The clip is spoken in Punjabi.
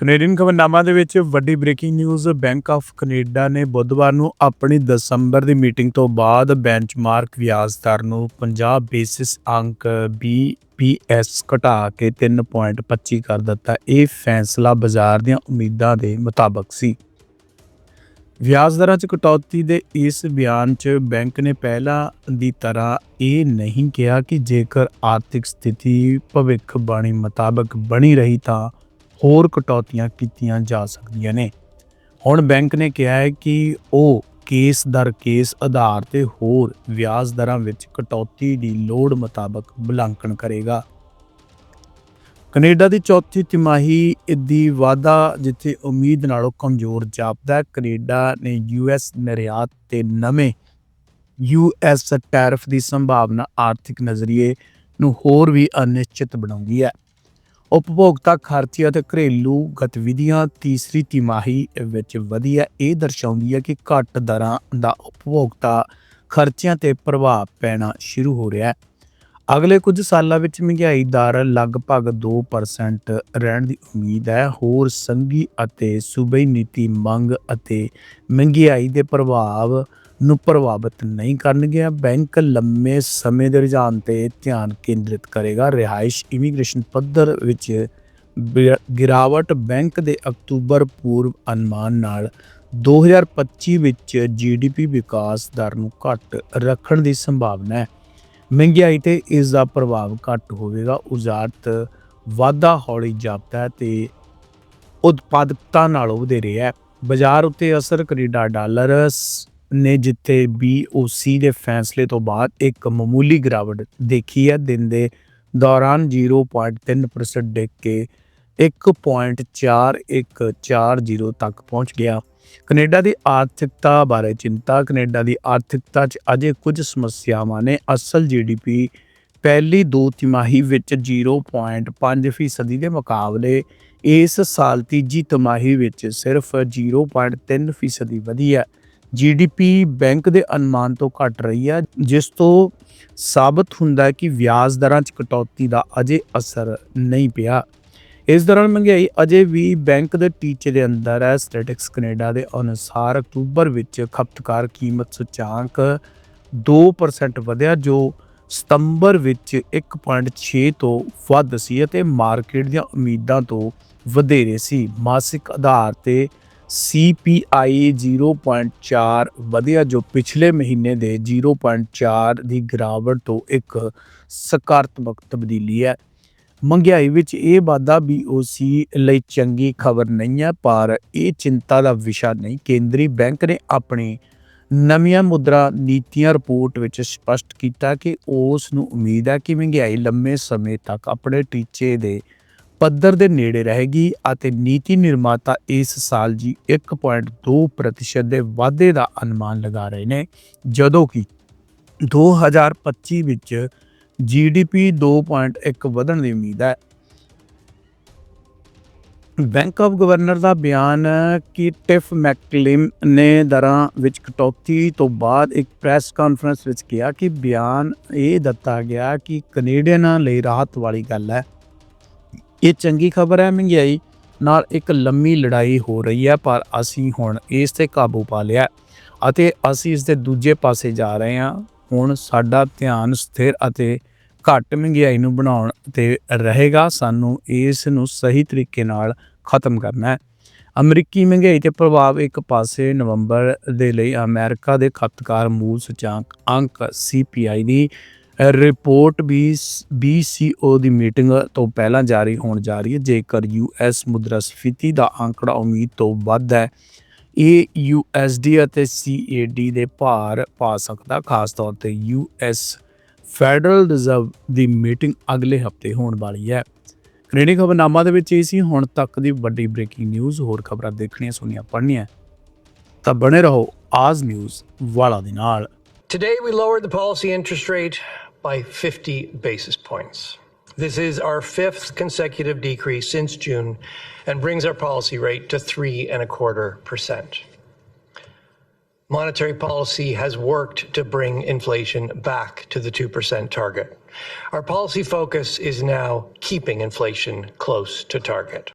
ਕੈਨੇਡੀਅਨ ਖਬਰਨਾਮਾ ਦੇ ਵਿੱਚ ਵੱਡੀ breaking news bank of Canada ਨੇ ਬੁੱਧਵਾਰ ਨੂੰ ਆਪਣੀ ਦਸੰਬਰ ਦੀ ਮੀਟਿੰਗ ਤੋਂ ਬਾਅਦ ਬੈਂਚਮਾਰਕ ਵਿਆਜ ਦਰ ਨੂੰ 50 ਬੇਸਿਸ ਅੰਕ BPS ਘਟਾ ਕੇ 3.25 ਕਰ ਦਿੱਤਾ। ਇਹ ਫੈਸਲਾ ਬਾਜ਼ਾਰ ਦੀਆਂ ਉਮੀਦਾਂ ਦੇ ਮੁਤਾਬਕ ਸੀ। ਵਿਆਜ ਦਰਾਂ 'ਚ ਕਟੌਤੀ ਦੇ ਇਸ ਬਿਆਨ 'ਚ ਬੈਂਕ ਨੇ ਪਹਿਲਾਂ ਦੀ ਤਰ੍ਹਾਂ ਇਹ ਨਹੀਂ ਕਿਹਾ ਕਿ ਜੇਕਰ ਆਰਥਿਕ ਸਥਿਤੀ ਭਵਿੱਖਬਾਣੀ ਮੁਤਾਬਕ ਬਣੀ ਰਹੀ ਤਾਂ ਹੋਰ ਕਟੌਤੀਆਂ ਕੀਤੀਆਂ ਜਾ ਸਕਦੀਆਂ ਨੇ। ਹੁਣ ਬੈਂਕ ਨੇ ਕਿਹਾ ਹੈ ਕਿ ਉਹ ਕੇਸ ਦਰ ਕੇਸ ਆਧਾਰ ਤੇ ਹੋਰ ਵਿਆਜ ਦਰਾਂ ਵਿੱਚ ਕਟੌਤੀ ਦੀ ਲੋੜ ਮੁਤਾਬਕ ਮੁਲਾਂਕਣ ਕਰੇਗਾ। ਕੈਨੇਡਾ ਦੀ ਚੌਥੀ ਤਿਮਾਹੀ ਦੀ ਵਾਧਾ, ਜਿੱਥੇ ਉਮੀਦ ਨਾਲੋਂ ਕਮਜ਼ੋਰ ਜਾਪਦਾ ਹੈ, ਕੈਨੇਡਾ ਨੇ ਯੂਐਸ ਨਿਰਯਾਤ ਤੇ ਨਵੇਂ ਯੂਐਸ ਟੈਰਿਫ ਦੀ ਸੰਭਾਵਨਾ ਆਰਥਿਕ ਨਜ਼ਰੀਏ ਨੂੰ ਹੋਰ ਵੀ ਅਨਿਸ਼ਚਿਤ ਬਣਾਉਂਦੀ ਹੈ। ਉਪਭੋਗਤਾ ਖਰਚੇ ਅਤੇ ਘਰੇਲੂ ਗਤੀਵਿਧੀਆਂ ਤੀਸਰੀ ਤਿਮਾਹੀ ਵਿੱਚ ਵਧੀਆ ਇਹ ਦਰਸਾਉਂਦੀ ਹੈ ਕਿ ਘੱਟ ਦਰਾਂ ਦਾ ਉਪਭੋਗਤਾ ਖਰਚਿਆਂ ਤੇ ਪ੍ਰਭਾਵ ਪੈਣਾ ਸ਼ੁਰੂ ਹੋ ਰਿਹਾ ਹੈ। ਅਗਲੇ ਕੁਝ ਸਾਲਾਂ ਵਿੱਚ ਮਹਿੰਗਾਈ ਦਰ ਲਗਭਗ 2% ਰਹਿਣ ਦੀ ਉਮੀਦ ਹੈ। ਹੋਰ ਸੰਘੀ ਅਤੇ ਸੂਬੇ ਨੀਤੀ ਮੰਗ ਅਤੇ ਮਹਿੰਗਾਈ ਦੇ ਪ੍ਰਭਾਵ ਨੂੰ ਪ੍ਰਭਾਵਿਤ ਨਹੀਂ ਕਰਨਗੇ ਬੈਂਕ ਲੰਮੇ ਸਮੇਂ ਦੇ ਰੁਝਾਨ ਤੇ ਧਿਆਨ ਕੇਂਦਰਿਤ ਕਰੇਗਾ। ਰਿਹਾਇਸ਼ ਇਮੀਗ੍ਰੇਸ਼ਨ ਪੱਧਰ ਵਿੱਚ ਗਿਰਾਵਟ ਬੈਂਕ ਦੇ ਅਕਤੂਬਰ ਪੂਰਵ ਅਨੁਮਾਨ ਨਾਲ 2025 ਵਿੱਚ ਜੀਡੀਪੀ ਵਿਕਾਸ ਦਰ ਨੂੰ ਘੱਟ ਰੱਖਣ ਦੀ ਸੰਭਾਵਨਾ ਹੈ। ਮਹਿੰਗਾਈ ਤੇ ਇਸ ਦਾ ਪ੍ਰਭਾਵ ਘੱਟ ਹੋਵੇਗਾ। ਉਜਾਰਤ ਵਾਧਾ ਹੌਲੀ ਜਾਪਦਾ ਹੈ ਤੇ ਉਤਪਾਦਕਤਾ ਨਾਲੋਂ ਵਧੇਰੇ ਹੈ। ਬਾਜ਼ਾਰ ਉੱਤੇ ਅਸਰ ਕੈਨੇਡਾ ਡਾਲਰ। ਸ- ਨੇ ਜਿੱਥੇ BOC ਦੇ ਫੈਸਲੇ ਤੋਂ ਬਾਅਦ ਇੱਕ ਮਾਮੂਲੀ ਗਿਰਾਵਟ ਦੇਖੀ ਹੈ। ਦਿਨ ਦੇ ਦੌਰਾਨ 0.3% ਡਿੱਗ ਕੇ 1.4140 ਤੱਕ ਪਹੁੰਚ ਗਿਆ। ਕੈਨੇਡਾ ਦੀ ਆਰਥਿਕਤਾ ਬਾਰੇ ਚਿੰਤਾ, ਕੈਨੇਡਾ ਦੀ ਆਰਥਿਕਤਾ 'ਚ ਅਜੇ ਕੁਝ ਸਮੱਸਿਆਵਾਂ ਨੇ। ਅਸਲ ਜੀਡੀਪੀ ਪਹਿਲੀ ਦੋ ਤਿਮਾਹੀ ਵਿੱਚ 0.5 ਫੀਸਦੀ ਦੇ ਮੁਕਾਬਲੇ ਇਸ ਸਾਲ ਤੀਜੀ ਤਿਮਾਹੀ ਵਿੱਚ ਸਿਰਫ 0.3 ਫੀਸਦੀ ਵਧੀ ਹੈ। ਜੀਡੀਪੀ ਬੈਂਕ ਦੇ ਅਨੁਮਾਨ ਤੋਂ ਘਟ ਰਹੀ ਹੈ ਜਿਸ ਤੋਂ ਸਾਬਤ ਹੁੰਦਾ ਹੈ ਕਿ ਵਿਆਜ ਦਰਾਂ 'ਚ ਕਟੌਤੀ ਦਾ ਅਜੇ ਅਸਰ ਨਹੀਂ ਪਿਆ। ਇਸ ਦੌਰਾਨ ਮਹਿੰਗਾਈ ਅਜੇ ਵੀ ਬੈਂਕ ਦੇ ਟੀਚੇ ਦੇ ਅੰਦਰ ਹੈ। ਸਟੈਟਿਕਸ ਕੈਨੇਡਾ ਦੇ ਅਨੁਸਾਰ ਅਕਤੂਬਰ ਵਿੱਚ ਖਪਤਕਾਰ ਕੀਮਤ ਸੂਚਾਂਕ 2% ਵਧਿਆ, ਜੋ ਸਤੰਬਰ ਵਿੱਚ 1.6 ਤੋਂ ਵੱਧ ਸੀ ਅਤੇ ਮਾਰਕੀਟ ਦੀਆਂ ਉਮੀਦਾਂ ਤੋਂ ਵਧੇਰੇ ਸੀ। ਮਾਸਿਕ ਆਧਾਰ ਤੇ CPI 0.4 ਵਧਿਆ ਜੋ ਪਿਛਲੇ ਮਹੀਨੇ ਦੇ 0.4 ਦੀ ਗਿਰਾਵਟ ਤੋਂ ਇੱਕ ਸਕਾਰਾਤਮਕ ਤਬਦੀਲੀ ਹੈ। ਮਹਿੰਗਾਈ ਵਿੱਚ ਇਹ ਵਾਧਾ BOC ਲਈ ਚੰਗੀ ਖਬਰ ਨਹੀਂ ਹੈ, ਪਰ ਇਹ ਚਿੰਤਾ ਦਾ ਵਿਸ਼ਾ ਨਹੀਂ। ਕੇਂਦਰੀ ਬੈਂਕ ਨੇ ਆਪਣੀ ਨਵੀਆਂ ਮੁਦਰਾ ਨੀਤੀਆਂ ਰਿਪੋਰਟ ਵਿੱਚ ਸਪਸ਼ਟ ਕੀਤਾ ਕਿ ਉਸ ਨੂੰ ਉਮੀਦ ਹੈ ਕਿ ਮਹਿੰਗਾਈ ਲੰਮੇ ਸਮੇਂ ਤੱਕ ਆਪਣੇ ਟੀਚੇ ਦੇ ਪੱਧਰ ਦੇ ਨੇੜੇ ਰਹੇਗੀ ਅਤੇ ਨੀਤੀ ਨਿਰਮਾਤਾ ਇਸ ਸਾਲ ਜੀ 1.2% ਦੇ ਵਾਧੇ ਦਾ ਅਨੁਮਾਨ ਲਗਾ ਰਹੇ ਨੇ, ਜਦੋਂ ਕਿ 2025 ਵਿੱਚ ਜੀਡੀਪੀ 2.1 ਵਧਣ ਦੀ ਉਮੀਦ ਹੈ। ਬੈਂਕ ਆਫ ਗਵਰਨਰ ਦਾ ਬਿਆਨ ਕਿ ਟਿਫ ਮੈਕਲਿਮ ਨੇ ਦਰਾਂ ਵਿੱਚ ਕਟੌਤੀ ਤੋਂ ਬਾਅਦ ਇੱਕ ਪ੍ਰੈਸ ਕਾਨਫਰੰਸ ਵਿੱਚ ਕਿਹਾ ਕਿ ਬਿਆਨ ਇਹ ਦਿੱਤਾ ਗਿਆ ਕਿ ਕੈਨੇਡੀਅਨਾਂ ਲਈ ਰਾਹਤ ਵਾਲੀ ਗੱਲ ਹੈ। ਇਹ ਚੰਗੀ ਖਬਰ ਹੈ ਮਹਿੰਗਾਈ ਨਾਲ ਇੱਕ ਲੰਮੀ ਲੜਾਈ ਹੋ ਰਹੀ ਹੈ, ਪਰ ਅਸੀਂ ਹੁਣ ਇਸ ਤੇ ਕਾਬੂ ਪਾ ਲਿਆ ਅਤੇ ਅਸੀਂ ਇਸ ਦੇ ਦੂਜੇ ਪਾਸੇ ਜਾ ਰਹੇ ਹਾਂ। ਹੁਣ ਸਾਡਾ ਧਿਆਨ ਸਥਿਰ ਅਤੇ ਘੱਟ ਮਹਿੰਗਾਈ ਨੂੰ ਬਣਾਉਣ ਤੇ ਰਹੇਗਾ। ਸਾਨੂੰ ਇਸ ਨੂੰ ਸਹੀ ਤਰੀਕੇ ਨਾਲ ਖਤਮ ਕਰਨਾ ਹੈ। ਅਮਰੀਕੀ ਮਹਿੰਗਾਈ ਤੇ ਪ੍ਰਭਾਵ ਇੱਕ ਪਾਸੇ ਨਵੰਬਰ ਦੇ ਲਈ ਅਮਰੀਕਾ ਦੇ ਖਪਤਕਾਰ ਮੂਲ ਸੂਚਾਂਕ ਅੰਕ CPI ਦੀ ਰਿਪੋਰਟ ਵੀ BCO ਦੀ ਮੀਟਿੰਗ ਤੋਂ ਪਹਿਲਾਂ ਜਾਰੀ ਹੋਣ ਜਾ ਰਹੀ ਹੈ। ਜੇਕਰ US ਮੁਦਰਾਸਫੀਤੀ ਦਾ ਅੰਕੜਾ ਉਮੀਦ ਤੋਂ ਵੱਧ ਹੈ ਇਹ USD ਅਤੇ CAD ਦੇ ਭਾਰ ਪਾ ਸਕਦਾ ਖਾਸ ਤੌਰ ਤੇ US ਫੈਡਰਲ ਰਿਜ਼ਰਵ ਦੀ ਮੀਟਿੰਗ ਅਗਲੇ ਹਫ਼ਤੇ ਹੋਣ ਵਾਲੀ ਹੈ। ਕੈਨੇਡੀਅਨ ਖਬਰਨਾਮਾ ਦੇ ਵਿੱਚ ਇਹ ਸੀ ਹੁਣ ਤੱਕ ਦੀ ਵੱਡੀ ਬ੍ਰੇਕਿੰਗ ਨਿਊਜ਼ ਹੋਰ ਖਬਰਾਂ ਦੇਖਣੀਆਂ ਸੁਣੀਆਂ ਪੜ੍ਹਨੀਆਂ ਤਾਂ ਬਣੇ ਰਹੋ ਆਜ਼ ਨਿਊਜ਼ ਵਾਲਾ ਦੇ ਨਾਲ। Today, we lowered the policy interest rate by 50 basis points. This is our fifth consecutive decrease since June and brings our policy rate to three and a quarter percent. Monetary policy has worked to bring inflation back to the 2% target. Our policy focus is now keeping inflation close to target.